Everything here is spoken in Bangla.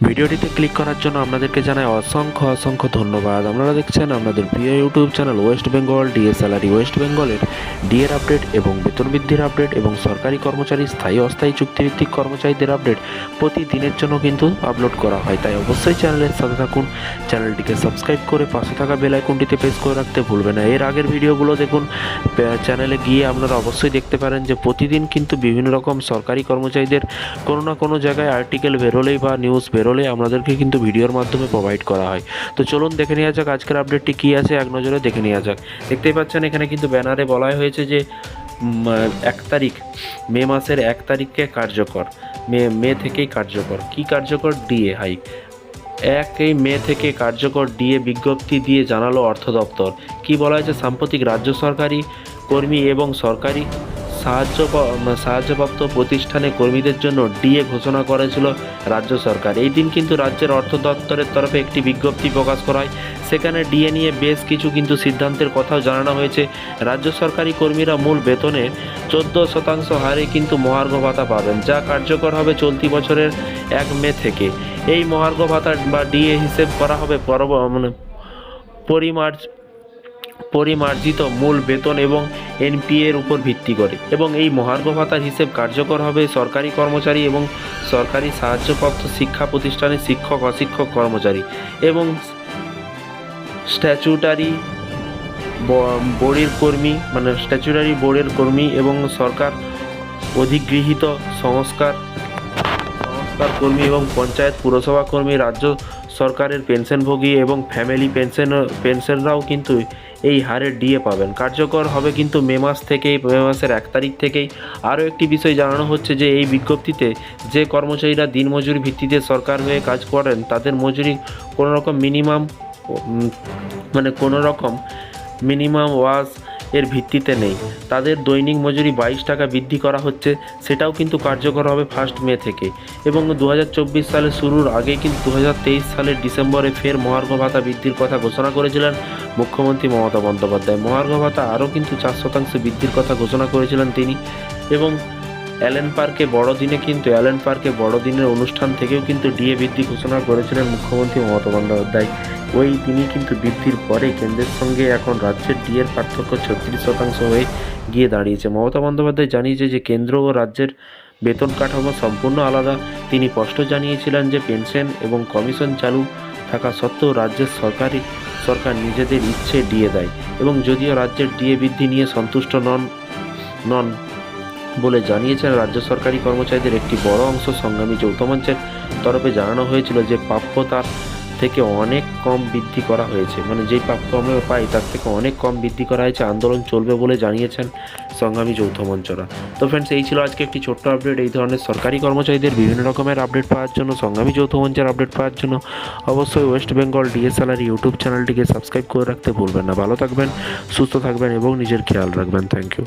ভিডিওটিতে ক্লিক করার জন্য আপনাদেরকে জানাই অসংখ্য অসংখ্য ধন্যবাদ। আপনারা দেখছেন আপনাদের প্রিয় ইউটিউব চ্যানেল ওয়েস্ট বেঙ্গল ডিএসএলআরই ওয়েস্ট বেঙ্গলের ডিএর আপডেট এবং বেতন বৃদ্ধির আপডেট এবং সরকারি কর্মচারী স্থায়ী অস্থায়ী চুক্তিভিত্তিক কর্মচারীদের আপডেট প্রতিদিনের জন্য কিন্তু আপলোড করা হয়। তাই অবশ্যই চ্যানেলের সাথে থাকুন। চ্যানেলটিকে সাবস্ক্রাইব করে পাশে থাকা বেল আইকনটিতে প্রেস করে রাখতে ভুলবেন না। এর আগের ভিডিওগুলো দেখুন। চ্যানেলে গিয়ে আপনারা অবশ্যই দেখতে পারেন যে প্রতিদিন কিন্তু বিভিন্ন রকম সরকারি কর্মচারীদের কোনো না কোনো জায়গায় আর্টিকেল বেরোলেই বা নিউজ বেরোলেই আমাদেরকে কিন্তু ভিডিওর মাধ্যমে প্রোভাইড করা হয়। তো চলুন দেখে নেওয়া যাক আজকের আপডেটটি কী আছে, এক নজরে দেখে নেওয়া যাক। দেখতেই পাচ্ছেন এখানে কিন্তু ব্যানারে বলা হয়েছে যে এক তারিখ, মে মাসের এক তারিখকে কার্যকর। মে মে থেকেই কার্যকর। কি কার্যকর? ডিএ হাইক একই মে থেকে কার্যকর ডিএ বিজ্ঞপ্তি দিয়ে জানালো অর্থ দপ্তর কী বলা হয়েছে? সাম্প্রতিক রাজ্য সরকারি কর্মী এবং সরকারি সাহায্য সাহায্যপ্রাপ্ত প্রতিষ্ঠানে কর্মীদের জন্য ডিএ ঘোষণা করেছিল রাজ্য সরকার। এই দিন কিন্তু রাজ্যের অর্থ দপ্তরের তরফে একটি বিজ্ঞপ্তি প্রকাশ করা হয়। সেখানে ডিএ নিয়ে বেশ কিছু কিন্তু সিদ্ধান্তের কথাও জানানো হয়েছে। রাজ্য সরকারি কর্মীরা মূল বেতনে চোদ্দ শতাংশ হারে কিন্তু মহার্ঘ ভাতা পাবেন, যা কার্যকর হবে চলতি বছরের এক মে থেকে। এই মহার্ঘ ভাতা বা ডিএ হিসেব করা হবে পরব মানে পরিমার্জ পরিমার্জিত মূল বেতন এবং এনপিএ এর উপর ভিত্তি করে এবং এই মহার্ঘ ভাতার হিসেব কার্যকর হবে সরকারি কর্মচারী এবং সরকারি সাহায্যপ্রাপ্ত শিক্ষা প্রতিষ্ঠানের শিক্ষক, অশিক্ষক, কর্মচারী এবং স্ট্যাচুটারি বোর্ডের কর্মী মানে স্ট্যাচুটারি বোর্ডের কর্মী এবং সরকার অধিগৃহীত সংস্কার সংস্কার কর্মী এবং পঞ্চায়েত পুরসভা কর্মী, রাজ্য সরকারের পেনশনভোগী এবং ফ্যামিলি পেনশন পেনশনরাও কিন্তু এই হারে ডিএ পাবেন। কার্যকর হবে কিন্তু মে মাস থেকেই, মে মাসের এক তারিখ থেকেই। আরও একটি বিষয় জানানো হচ্ছে যে, এই বিজ্ঞপ্তিতে যে কর্মচারীরা দিনমজুরি ভিত্তিতে সরকার হয়ে কাজ করেন, তাদের মজুরি কোনো রকম মিনিমাম মানে কোনো রকম মিনিমাম ওয়াজ এর ভিত্তিতে নেই। তাদের দৈনিক মজুরি বাইশ টাকা বৃদ্ধি করা হচ্ছে, সেটাও কিন্তু কার্যকর হবে ফার্স্ট মে থেকে। এবং দু হাজার চব্বিশ সালে শুরুর আগে কিন্তু দু হাজার তেইশ সালের ডিসেম্বরে ফের মহার্ঘ ভাতা বৃদ্ধির কথা ঘোষণা করেছিলেন মুখ্যমন্ত্রী মমতা বন্দ্যোপাধ্যায়। মহার্ঘ ভাতা আরও কিন্তু চার শতাংশ বৃদ্ধির কথা ঘোষণা করেছিলেন তিনি। এবং অ্যালেন পার্কে বড়দিনে কিন্তু, অ্যালেন পার্কে বড়দিনের অনুষ্ঠান থেকেও কিন্তু ডিএ বৃদ্ধি ঘোষণা করেছিলেন মুখ্যমন্ত্রী মমতা বন্দ্যোপাধ্যায়। ওই তিনি কিন্তু বৃদ্ধির পরে কেন্দ্রের সঙ্গে এখন রাজ্যের ডিএর পার্থক্য ছত্রিশ শতাংশ হয়ে গিয়ে দাঁড়িয়েছে। মমতা বন্দ্যোপাধ্যায় জানিয়েছে যে, কেন্দ্র ও রাজ্যের বেতন কাঠামো সম্পূর্ণ আলাদা। তিনি স্পষ্ট জানিয়েছিলেন যে, পেনশন এবং কমিশন চালু থাকা সত্ত্বেও রাজ্যের সরকারি, সরকার নিজেদের ইচ্ছে ডিএ দেয় এবং যদিও রাজ্যের ডিএ বৃদ্ধি নিয়ে সন্তুষ্ট নন নন বলে জানিয়েছেন রাজ্য সরকারি কর্মচারীদের একটি বড় অংশ সংগ্রামী যৌথ মঞ্চের তরফে জানানো হয়েছিল যে প্রাপ্য তার থেকে অনেক কম বৃদ্ধি করা হয়েছে। মানে যেই প্রাপ্য আমরা পাই, তার থেকে অনেক কম বৃদ্ধি করা হয়েছে। আন্দোলন চলবে বলে জানিয়েছেন সংগ্রামী যৌথ মঞ্চরা। তো ফ্রেন্ডস এই ছিল আজকে একটি ছোট্ট আপডেট এই ধরনের সরকারি কর্মচারীদের বিভিন্ন রকমের আপডেট পাওয়ার জন্য, সংগ্রামী যৌথ মঞ্চের আপডেট পাওয়ার জন্য অবশ্যই ওয়েস্ট বেঙ্গল ডিএসএলআর ইউটিউব চ্যানেলটিকে সাবস্ক্রাইব করে রাখতে ভুলবেন না। ভালো থাকবেন, সুস্থ থাকবেন এবং নিজের খেয়াল রাখবেন। Thank you